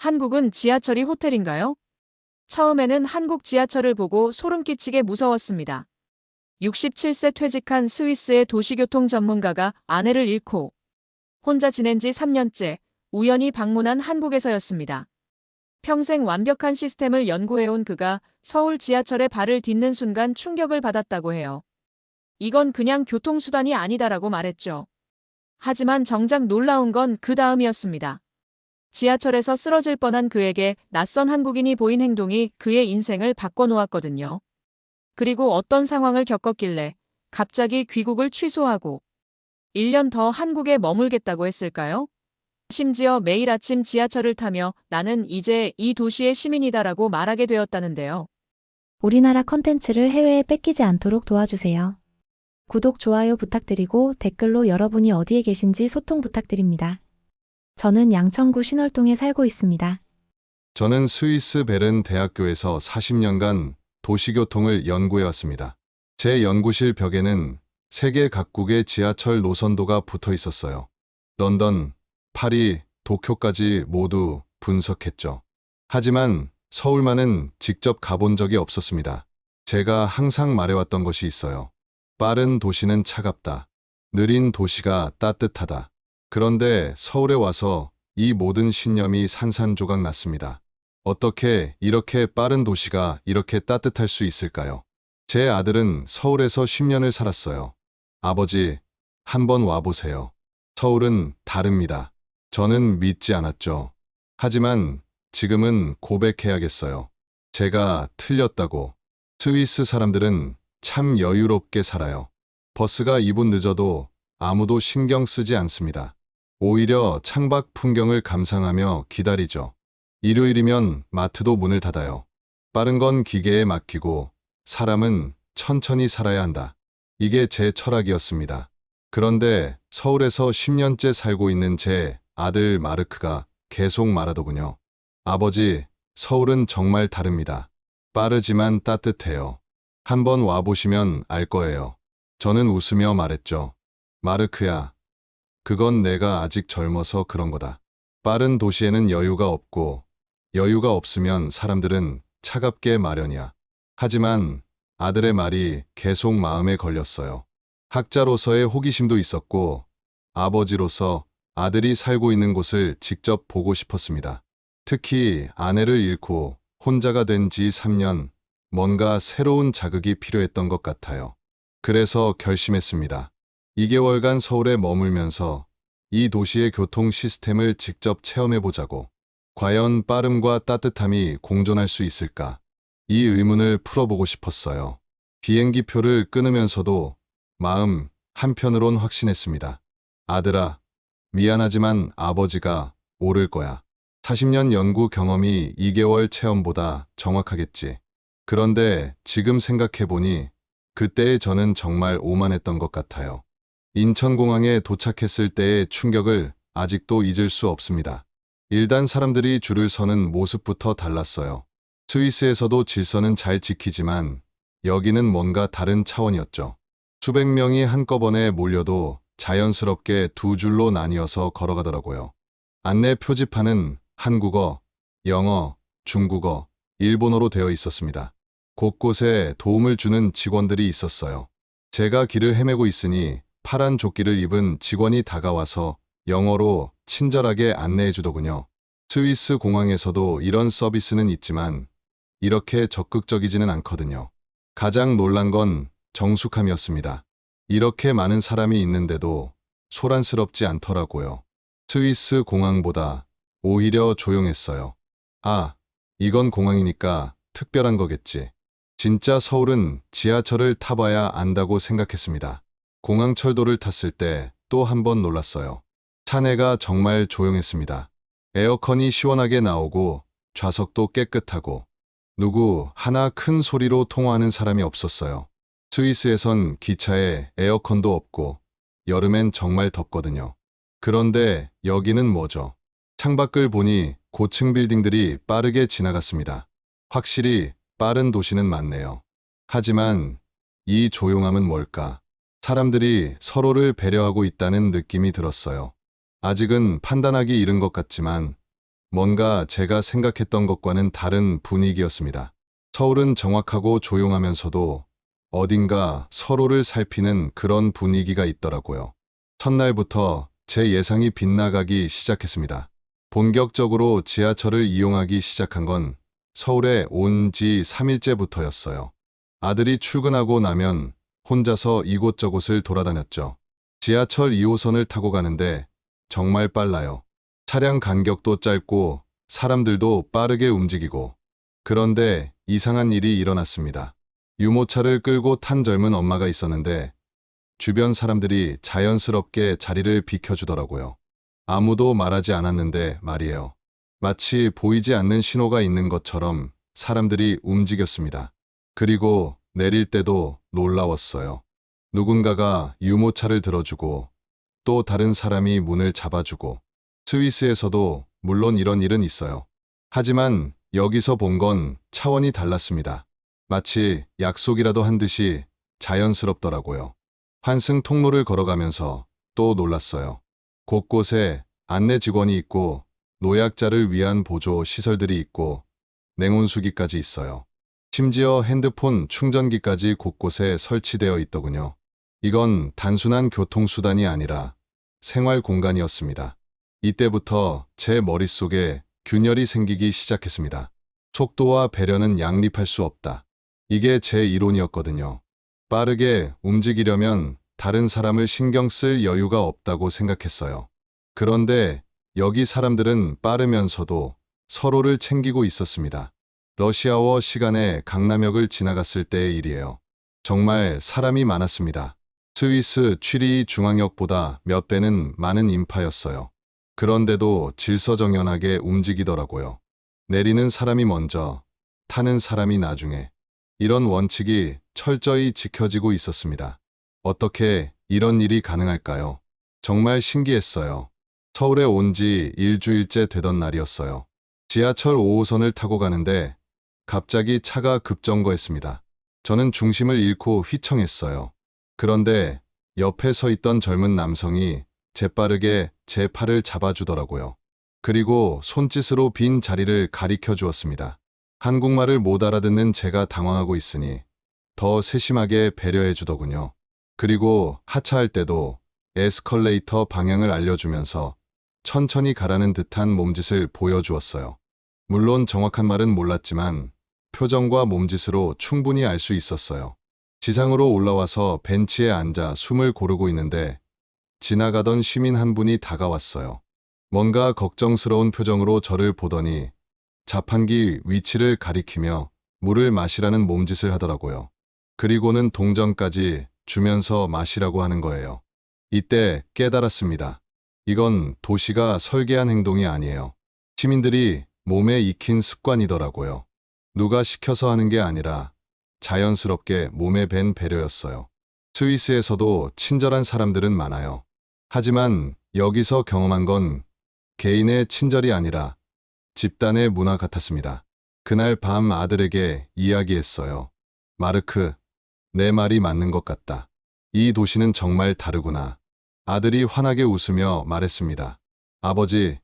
한국은 지하철이 호텔인가요? 처음에는 한국 지하철을 보고 소름 끼치게 무서웠습니다. 67세 퇴직한 스위스의 도시교통 전문가가 아내를 잃고 혼자 지낸 지 3년째 우연히 방문한 한국에서였습니다. 평생 완벽한 시스템을 연구해온 그가 서울 지하철에 발을 딛는 순간 충격을 받았다고 해요. 이건 그냥 교통수단이 아니다라고 말했죠. 하지만 정작 놀라운 건 그 다음이었습니다. 지하철에서 쓰러질 뻔한 그에게 낯선 한국인이 보인 행동이 그의 인생을 바꿔놓았거든요. 그리고 어떤 상황을 겪었길래 갑자기 귀국을 취소하고 1년 더 한국에 머물겠다고 했을까요? 심지어 매일 아침 지하철을 타며 나는 이제 이 도시의 시민이다라고 말하게 되었다는데요. 우리나라 컨텐츠를 해외에 뺏기지 않도록 도와주세요. 구독, 좋아요 부탁드리고 댓글로 여러분이 어디에 계신지 소통 부탁드립니다. 저는 양천구 신월동에 살고 있습니다. 저는 스위스 베른 대학교에서 40년간 도시교통을 연구해 왔습니다. 제 연구실 벽에는 세계 각국의 지하철 노선도가 붙어 있었어요. 런던, 파리, 도쿄까지 모두 분석했죠. 하지만 서울만은 직접 가본 적이 없었습니다. 제가 항상 말해왔던 것이 있어요. 빠른 도시는 차갑다. 느린 도시가 따뜻하다. 그런데 서울에 와서 이 모든 신념이 산산조각 났습니다. 어떻게 이렇게 빠른 도시가 이렇게 따뜻할 수 있을까요? 제 아들은 서울에서 10년을 살았어요. 아버지, 한번 와보세요. 서울은 다릅니다. 저는 믿지 않았죠. 하지만 지금은 고백해야겠어요. 제가 틀렸다고. 스위스 사람들은 참 여유롭게 살아요. 버스가 2분 늦어도 아무도 신경 쓰지 않습니다. 오히려 창밖 풍경을 감상하며 기다리죠. 일요일이면 마트도 문을 닫아요. 빠른 건 기계에 맡기고 사람은 천천히 살아야 한다. 이게 제 철학이었습니다. 그런데 서울에서 10년째 살고 있는 제 아들 마르크가 계속 말하더군요. 아버지, 서울은 정말 다릅니다. 빠르지만 따뜻해요. 한번 와보시면 알 거예요. 저는 웃으며 말했죠. 마르크야, 그건 내가 아직 젊어서 그런 거다. 빠른 도시에는 여유가 없고, 여유가 없으면 사람들은 차갑게 마련이야. 하지만 아들의 말이 계속 마음에 걸렸어요. 학자로서의 호기심도 있었고, 아버지로서 아들이 살고 있는 곳을 직접 보고 싶었습니다. 특히 아내를 잃고 혼자가 된 지 3년, 뭔가 새로운 자극이 필요했던 것 같아요. 그래서 결심했습니다. 2개월간 서울에 머물면서 이 도시의 교통 시스템을 직접 체험해 보자고. 과연 빠름과 따뜻함이 공존할 수 있을까? 이 의문을 풀어보고 싶었어요. 비행기 표를 끊으면서도 마음 한편으론 확신했습니다. 아들아, 미안하지만 아버지가 오를 거야. 40년 연구 경험이 2개월 체험보다 정확하겠지. 그런데 지금 생각해보니 그때의 저는 정말 오만했던 것 같아요. 인천공항에 도착했을 때의 충격을 아직도 잊을 수 없습니다. 일단 사람들이 줄을 서는 모습부터 달랐어요. 스위스에서도 질서는 잘 지키지만 여기는 뭔가 다른 차원이었죠. 수백 명이 한꺼번에 몰려도 자연스럽게 두 줄로 나뉘어서 걸어가더라고요. 안내 표지판은 한국어, 영어, 중국어, 일본어로 되어 있었습니다. 곳곳에 도움을 주는 직원들이 있었어요. 제가 길을 헤매고 있으니 파란 조끼를 입은 직원이 다가와서 영어로 친절하게 안내해 주더군요. 스위스 공항에서도 이런 서비스는 있지만 이렇게 적극적이지는 않거든요. 가장 놀란 건 정숙함이었습니다. 이렇게 많은 사람이 있는데도 소란스럽지 않더라고요. 스위스 공항보다 오히려 조용했어요. 아, 이건 공항이니까 특별한 거겠지. 진짜 서울은 지하철을 타봐야 안다고 생각했습니다. 공항 철도를 탔을 때 또 한 번 놀랐어요. 차내가 정말 조용했습니다. 에어컨이 시원하게 나오고 좌석도 깨끗하고 누구 하나 큰 소리로 통화하는 사람이 없었어요. 스위스에선 기차에 에어컨도 없고 여름엔 정말 덥거든요. 그런데 여기는 뭐죠? 창밖을 보니 고층 빌딩들이 빠르게 지나갔습니다. 확실히 빠른 도시는 맞네요. 하지만 이 조용함은 뭘까? 사람들이 서로를 배려하고 있다는 느낌이 들었어요. 아직은 판단하기 이른 것 같지만 뭔가 제가 생각했던 것과는 다른 분위기였습니다. 서울은 정확하고 조용하면서도 어딘가 서로를 살피는 그런 분위기가 있더라고요. 첫날부터 제 예상이 빗나가기 시작했습니다. 본격적으로 지하철을 이용하기 시작한 건 서울에 온 지 3일째부터였어요. 아들이 출근하고 나면 혼자서 이곳저곳을 돌아다녔죠. 지하철 2호선을 타고 가는데 정말 빨라요. 차량 간격도 짧고 사람들도 빠르게 움직이고 그런데 이상한 일이 일어났습니다. 유모차를 끌고 탄 젊은 엄마가 있었는데 주변 사람들이 자연스럽게 자리를 비켜주더라고요. 아무도 말하지 않았는데 말이에요. 마치 보이지 않는 신호가 있는 것처럼 사람들이 움직였습니다. 그리고 내릴 때도 놀라웠어요. 누군가가 유모차를 들어주고 또 다른 사람이 문을 잡아주고 스위스에서도 물론 이런 일은 있어요. 하지만 여기서 본 건 차원이 달랐습니다. 마치 약속이라도 한 듯이 자연스럽더라고요. 환승 통로를 걸어가면서 또 놀랐어요. 곳곳에 안내 직원이 있고 노약자를 위한 보조 시설들이 있고 냉온수기까지 있어요. 심지어 핸드폰 충전기까지 곳곳에 설치되어 있더군요. 이건 단순한 교통수단이 아니라 생활 공간이었습니다. 이때부터 제 머릿속에 균열이 생기기 시작했습니다. 속도와 배려는 양립할 수 없다. 이게 제 이론이었거든요. 빠르게 움직이려면 다른 사람을 신경 쓸 여유가 없다고 생각했어요. 그런데 여기 사람들은 빠르면서도 서로를 챙기고 있었습니다. 러시아워 시간에 강남역을 지나갔을 때의 일이에요. 정말 사람이 많았습니다. 스위스 취리 중앙역보다 몇 배는 많은 인파였어요. 그런데도 질서정연하게 움직이더라고요. 내리는 사람이 먼저, 타는 사람이 나중에. 이런 원칙이 철저히 지켜지고 있었습니다. 어떻게 이런 일이 가능할까요? 정말 신기했어요. 서울에 온 지 일주일째 되던 날이었어요. 지하철 5호선을 타고 가는데 갑자기 차가 급정거했습니다. 저는 중심을 잃고 휘청했어요. 그런데 옆에 서 있던 젊은 남성이 재빠르게 제 팔을 잡아주더라고요. 그리고 손짓으로 빈 자리를 가리켜 주었습니다. 한국말을 못 알아듣는 제가 당황하고 있으니 더 세심하게 배려해 주더군요. 그리고 하차할 때도 에스컬레이터 방향을 알려주면서 천천히 가라는 듯한 몸짓을 보여주었어요. 물론 정확한 말은 몰랐지만 표정과 몸짓으로 충분히 알 수 있었어요. 지상으로 올라와서 벤치에 앉아 숨을 고르고 있는데 지나가던 시민 한 분이 다가왔어요. 뭔가 걱정스러운 표정으로 저를 보더니 자판기 위치를 가리키며 물을 마시라는 몸짓을 하더라고요. 그리고는 동전까지 주면서 마시라고 하는 거예요. 이때 깨달았습니다. 이건 도시가 설계한 행동이 아니에요. 시민들이 몸에 익힌 습관이더라고요. 누가 시켜서 하는 게 아니라 자연스럽게 몸에 밴 배려였어요. 스위스에서도 친절한 사람들은 많아요. 하지만 여기서 경험한 건 개인의 친절이 아니라 집단의 문화 같았습니다. 그날 밤 아들에게 이야기했어요. 마르크, 내 말이 맞는 것 같다. 이 도시는 정말 다르구나. 아들이 환하게 웃으며 말했습니다. 아버지,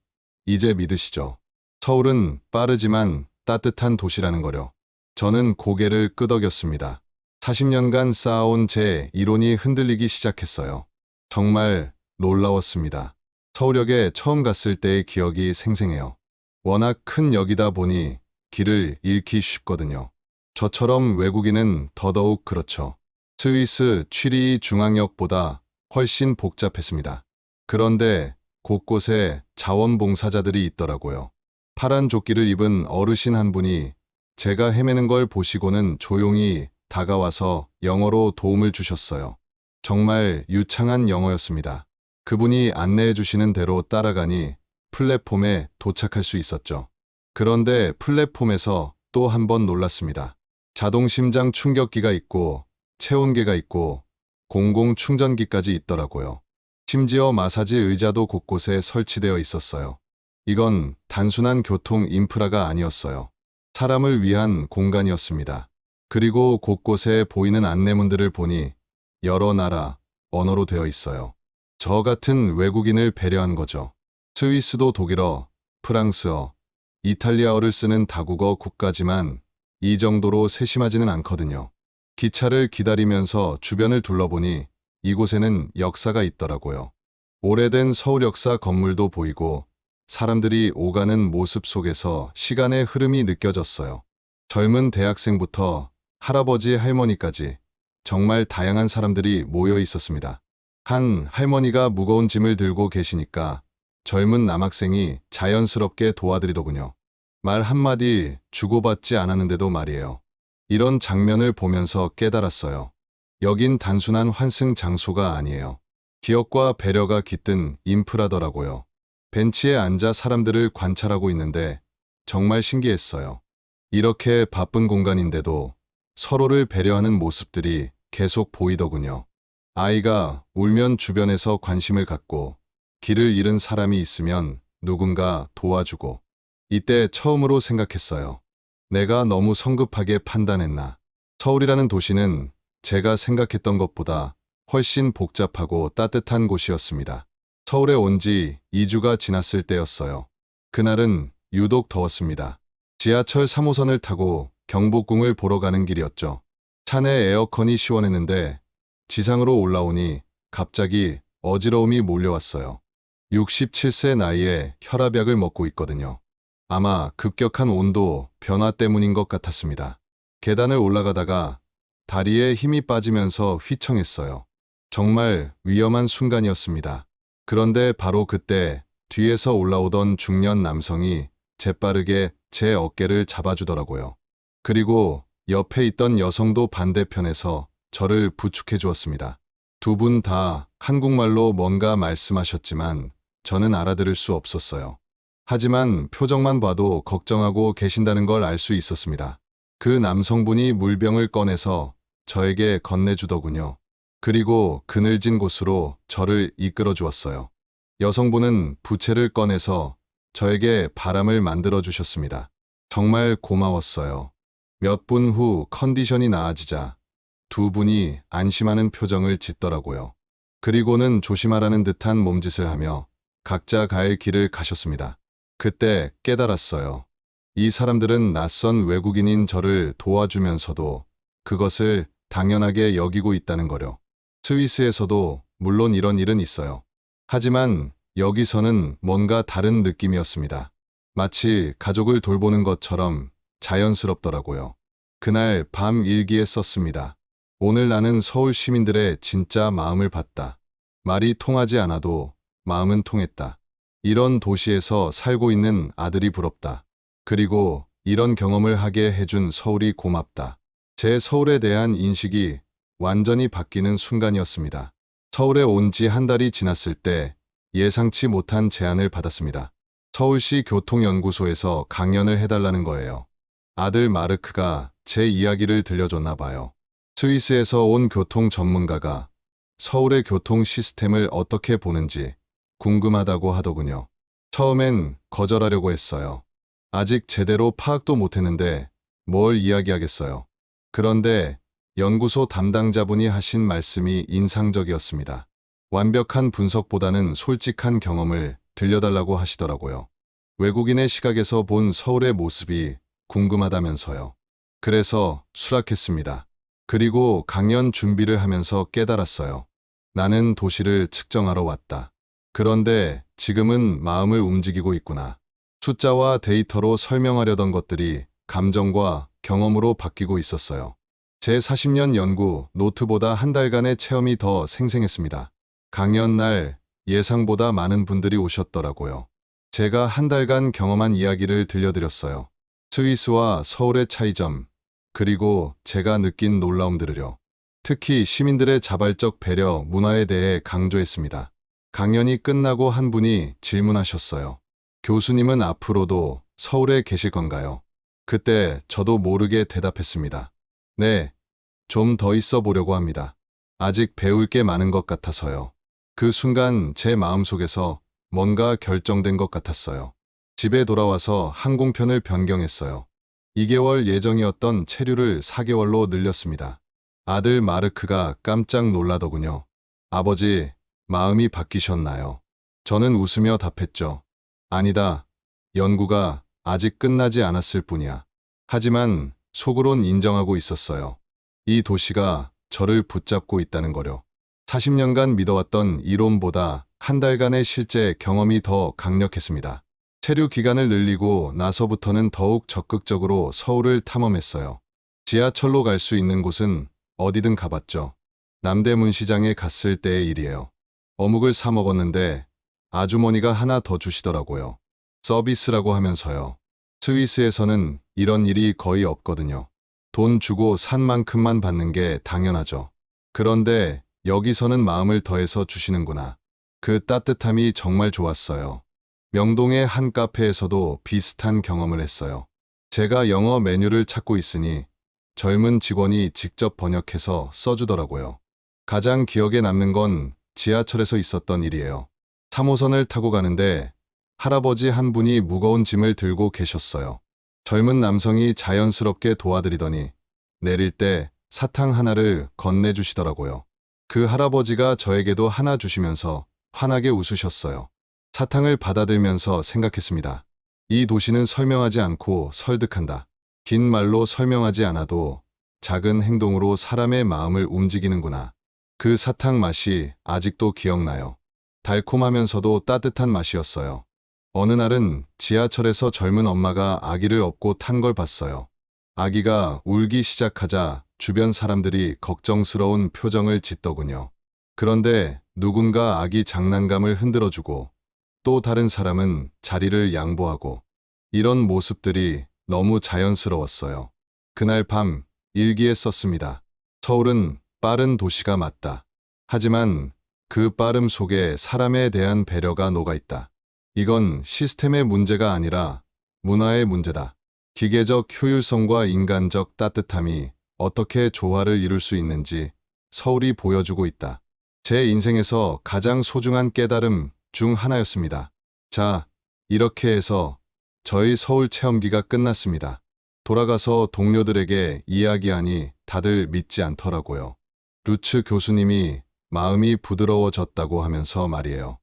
이제 믿으시죠. 서울은 빠르지만 따뜻한 도시라는 거려. 저는 고개를 끄덕였습니다. 40년간 쌓아온 제 이론이 흔들리기 시작했어요. 정말 놀라웠습니다. 서울역에 처음 갔을 때의 기억이 생생해요. 워낙 큰 역이다 보니 길을 잃기 쉽거든요. 저처럼 외국인은 더더욱 그렇죠. 스위스 취리 중앙역보다 훨씬 복잡했습니다. 그런데 곳곳에 자원봉사자들이 있더라고요. 파란 조끼를 입은 어르신 한 분이 제가 헤매는 걸 보시고는 조용히 다가와서 영어로 도움을 주셨어요. 정말 유창한 영어였습니다. 그분이 안내해 주시는 대로 따라가니 플랫폼에 도착할 수 있었죠. 그런데 플랫폼에서 또 한 번 놀랐습니다. 자동 심장 충격기가 있고 체온계가 있고 공공 충전기까지 있더라고요. 심지어 마사지 의자도 곳곳에 설치되어 있었어요. 이건 단순한 교통 인프라가 아니었어요. 사람을 위한 공간이었습니다. 그리고 곳곳에 보이는 안내문들을 보니 여러 나라, 언어로 되어 있어요. 저 같은 외국인을 배려한 거죠. 스위스도 독일어, 프랑스어, 이탈리아어를 쓰는 다국어 국가지만 이 정도로 세심하지는 않거든요. 기차를 기다리면서 주변을 둘러보니 이곳에는 역사가 있더라고요. 오래된 서울 역사 건물도 보이고 사람들이 오가는 모습 속에서 시간의 흐름이 느껴졌어요. 젊은 대학생부터 할아버지 할머니까지 정말 다양한 사람들이 모여 있었습니다. 한 할머니가 무거운 짐을 들고 계시니까 젊은 남학생이 자연스럽게 도와드리더군요. 말 한마디 주고받지 않았는데도 말이에요. 이런 장면을 보면서 깨달았어요. 여긴 단순한 환승 장소가 아니에요. 기억과 배려가 깃든 인프라더라고요. 벤치에 앉아 사람들을 관찰하고 있는데 정말 신기했어요. 이렇게 바쁜 공간인데도 서로를 배려하는 모습들이 계속 보이더군요. 아이가 울면 주변에서 관심을 갖고 길을 잃은 사람이 있으면 누군가 도와주고 이때 처음으로 생각했어요. 내가 너무 성급하게 판단했나. 서울이라는 도시는 제가 생각했던 것보다 훨씬 복잡하고 따뜻한 곳이었습니다. 서울에 온 지 2주가 지났을 때였어요. 그날은 유독 더웠습니다. 지하철 3호선을 타고 경복궁을 보러 가는 길이었죠. 차내 에어컨이 시원했는데 지상으로 올라오니 갑자기 어지러움이 몰려왔어요. 67세 나이에 혈압약을 먹고 있거든요. 아마 급격한 온도 변화 때문인 것 같았습니다. 계단을 올라가다가 다리에 힘이 빠지면서 휘청했어요. 정말 위험한 순간이었습니다. 그런데 바로 그때 뒤에서 올라오던 중년 남성이 재빠르게 제 어깨를 잡아주더라고요. 그리고 옆에 있던 여성도 반대편에서 저를 부축해 주었습니다. 두 분 다 한국말로 뭔가 말씀하셨지만 저는 알아들을 수 없었어요. 하지만 표정만 봐도 걱정하고 계신다는 걸 알 수 있었습니다. 그 남성분이 물병을 꺼내서 저에게 건네주더군요. 그리고 그늘진 곳으로 저를 이끌어 주었어요. 여성분은 부채를 꺼내서 저에게 바람을 만들어 주셨습니다. 정말 고마웠어요. 몇 분 후 컨디션이 나아지자 두 분이 안심하는 표정을 짓더라고요. 그리고는 조심하라는 듯한 몸짓을 하며 각자 갈 길을 가셨습니다. 그때 깨달았어요. 이 사람들은 낯선 외국인인 저를 도와주면서도 그것을 당연하게 여기고 있다는 거려. 스위스에서도 물론 이런 일은 있어요. 하지만 여기서는 뭔가 다른 느낌이었습니다. 마치 가족을 돌보는 것처럼 자연스럽더라고요. 그날 밤 일기에 썼습니다. 오늘 나는 서울 시민들의 진짜 마음을 봤다. 말이 통하지 않아도 마음은 통했다. 이런 도시에서 살고 있는 아들이 부럽다. 그리고 이런 경험을 하게 해준 서울이 고맙다. 제 서울에 대한 인식이 완전히 바뀌는 순간이었습니다. 서울에 온 지 한 달이 지났을 때 예상치 못한 제안을 받았습니다. 서울시 교통연구소에서 강연을 해달라는 거예요. 아들 마르크가 제 이야기를 들려줬나 봐요. 스위스에서 온 교통 전문가가 서울의 교통 시스템을 어떻게 보는지 궁금하다고 하더군요. 처음엔 거절하려고 했어요. 아직 제대로 파악도 못했는데 뭘 이야기하겠어요. 그런데 연구소 담당자분이 하신 말씀이 인상적이었습니다. 완벽한 분석보다는 솔직한 경험을 들려달라고 하시더라고요. 외국인의 시각에서 본 서울의 모습이 궁금하다면서요. 그래서 수락했습니다. 그리고 강연 준비를 하면서 깨달았어요. 나는 도시를 측정하러 왔다. 그런데 지금은 마음을 움직이고 있구나. 숫자와 데이터로 설명하려던 것들이 감정과 경험으로 바뀌고 있었어요. 제 40년 연구 노트보다 한 달간의 체험이 더 생생했습니다. 강연 날 예상보다 많은 분들이 오셨더라고요. 제가 한 달간 경험한 이야기를 들려드렸어요. 스위스와 서울의 차이점, 그리고 제가 느낀 놀라움들을요. 특히 시민들의 자발적 배려 문화에 대해 강조했습니다. 강연이 끝나고 한 분이 질문하셨어요. 교수님은 앞으로도 서울에 계실 건가요? 그때 저도 모르게 대답했습니다. 네, 좀 더 있어 보려고 합니다. 아직 배울 게 많은 것 같아서요. 그 순간 제 마음속에서 뭔가 결정된 것 같았어요. 집에 돌아와서 항공편을 변경했어요. 2개월 예정이었던 체류를 4개월로 늘렸습니다. 아들 마르크가 깜짝 놀라더군요. 아버지, 마음이 바뀌셨나요? 저는 웃으며 답했죠. 아니다. 연구가 아직 끝나지 않았을 뿐이야. 하지만 속으론 인정하고 있었어요. 이 도시가 저를 붙잡고 있다는 거려. 40년간 믿어왔던 이론보다 한 달간의 실제 경험이 더 강력했습니다. 체류 기간을 늘리고 나서부터는 더욱 적극적으로 서울을 탐험했어요. 지하철로 갈 수 있는 곳은 어디든 가봤죠. 남대문 시장에 갔을 때의 일이에요. 어묵을 사 먹었는데 아주머니가 하나 더 주시더라고요. 서비스라고 하면서요. 스위스에서는 이런 일이 거의 없거든요. 돈 주고 산 만큼만 받는 게 당연하죠. 그런데 여기서는 마음을 더해서 주시는구나. 그 따뜻함이 정말 좋았어요. 명동의 한 카페에서도 비슷한 경험을 했어요. 제가 영어 메뉴를 찾고 있으니 젊은 직원이 직접 번역해서 써주더라고요. 가장 기억에 남는 건 지하철에서 있었던 일이에요. 3호선을 타고 가는데 할아버지 한 분이 무거운 짐을 들고 계셨어요. 젊은 남성이 자연스럽게 도와드리더니 내릴 때 사탕 하나를 건네주시더라고요. 그 할아버지가 저에게도 하나 주시면서 환하게 웃으셨어요. 사탕을 받아들면서 생각했습니다. 이 도시는 설명하지 않고 설득한다. 긴 말로 설명하지 않아도 작은 행동으로 사람의 마음을 움직이는구나. 그 사탕 맛이 아직도 기억나요. 달콤하면서도 따뜻한 맛이었어요. 어느 날은 지하철에서 젊은 엄마가 아기를 업고 탄 걸 봤어요. 아기가 울기 시작하자 주변 사람들이 걱정스러운 표정을 짓더군요. 그런데 누군가 아기 장난감을 흔들어주고 또 다른 사람은 자리를 양보하고 이런 모습들이 너무 자연스러웠어요. 그날 밤 일기에 썼습니다. 서울은 빠른 도시가 맞다. 하지만 그 빠름 속에 사람에 대한 배려가 녹아있다. 이건 시스템의 문제가 아니라 문화의 문제다. 기계적 효율성과 인간적 따뜻함이 어떻게 조화를 이룰 수 있는지 서울이 보여주고 있다. 제 인생에서 가장 소중한 깨달음 중 하나였습니다. 자, 이렇게 해서 저희 서울 체험기가 끝났습니다. 돌아가서 동료들에게 이야기하니 다들 믿지 않더라고요. 루츠 교수님이 마음이 부드러워졌다고 하면서 말이에요.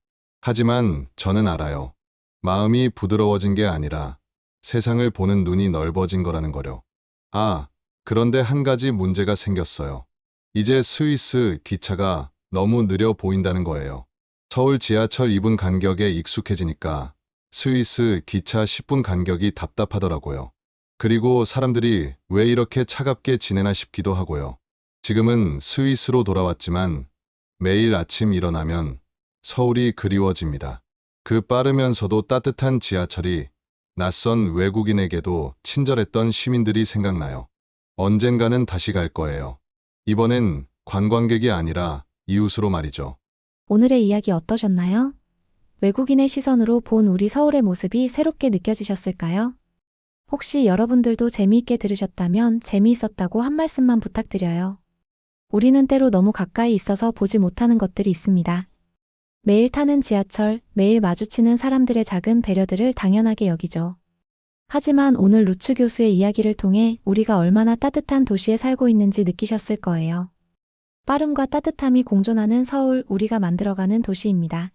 하지만 저는 알아요. 마음이 부드러워진 게 아니라 세상을 보는 눈이 넓어진 거라는 거려. 아, 그런데 한 가지 문제가 생겼어요. 이제 스위스 기차가 너무 느려 보인다는 거예요. 서울 지하철 2분 간격에 익숙해지니까 스위스 기차 10분 간격이 답답하더라고요. 그리고 사람들이 왜 이렇게 차갑게 지내나 싶기도 하고요. 지금은 스위스로 돌아왔지만 매일 아침 일어나면 서울이 그리워집니다. 그 빠르면서도 따뜻한 지하철이 낯선 외국인에게도 친절했던 시민들이 생각나요. 언젠가는 다시 갈 거예요. 이번엔 관광객이 아니라 이웃으로 말이죠. 오늘의 이야기 어떠셨나요? 외국인의 시선으로 본 우리 서울의 모습이 새롭게 느껴지셨을까요? 혹시 여러분들도 재미있게 들으셨다면 재미있었다고 한 말씀만 부탁드려요. 우리는 때로 너무 가까이 있어서 보지 못하는 것들이 있습니다. 매일 타는 지하철, 매일 마주치는 사람들의 작은 배려들을 당연하게 여기죠. 하지만 오늘 루츠 교수의 이야기를 통해 우리가 얼마나 따뜻한 도시에 살고 있는지 느끼셨을 거예요. 빠름과 따뜻함이 공존하는 서울, 우리가 만들어가는 도시입니다.